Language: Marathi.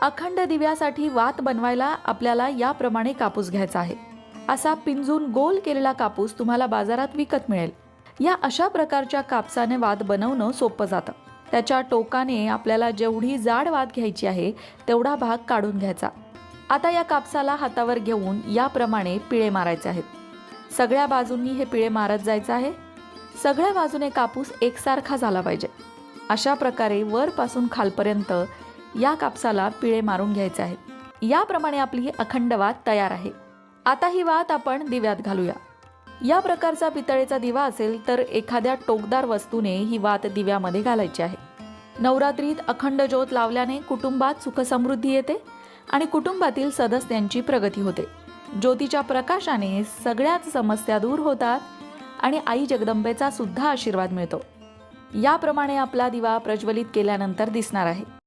अखंड दिव्यासाठी वात बनवायला आपल्याला याप्रमाणे कापूस घ्यायचा आहे. असा पिंजून गोल केलेला कापूस तुम्हाला बाजारात विकत मिळेल. या अशा प्रकारच्या कापसाने वात बनवणं सोपं जातं. त्याच्या टोकाने आपल्याला जेवढी जाड वात घ्यायची आहे तेवढा भाग काढून घ्यायचा. आता या कापसाला हातावर घेऊन याप्रमाणे पिळे मारायचे आहेत. सगळ्या बाजूंनी हे पिळे मारत जायचं आहे. सगळ्या बाजूने कापूस एकसारखा झाला पाहिजे. अशा प्रकारे वरपासून खालपर्यंत या कापसाला पिळे मारून घ्यायचे आहेत. याप्रमाणे आपली ही अखंड वात तयार आहे. आता ही वात आपण दिव्यात घालूया. या प्रकारचा पितळेचा दिवा असेल तर एखाद्या टोकदार वस्तूने ही वात दिव्यामध्ये घालायची आहे. नवरात्रीत अखंड ज्योत लावल्याने कुटुंबात सुखसमृद्धी येते आणि कुटुंबातील सदस्यांची प्रगती होते. ज्योतीच्या प्रकाशाने सगळ्याच समस्या दूर होतात आणि आई जगदंबेचा सुद्धा आशीर्वाद मिळतो. याप्रमाणे आपला दिवा प्रज्वलित केल्यानंतर दिसणार आहे.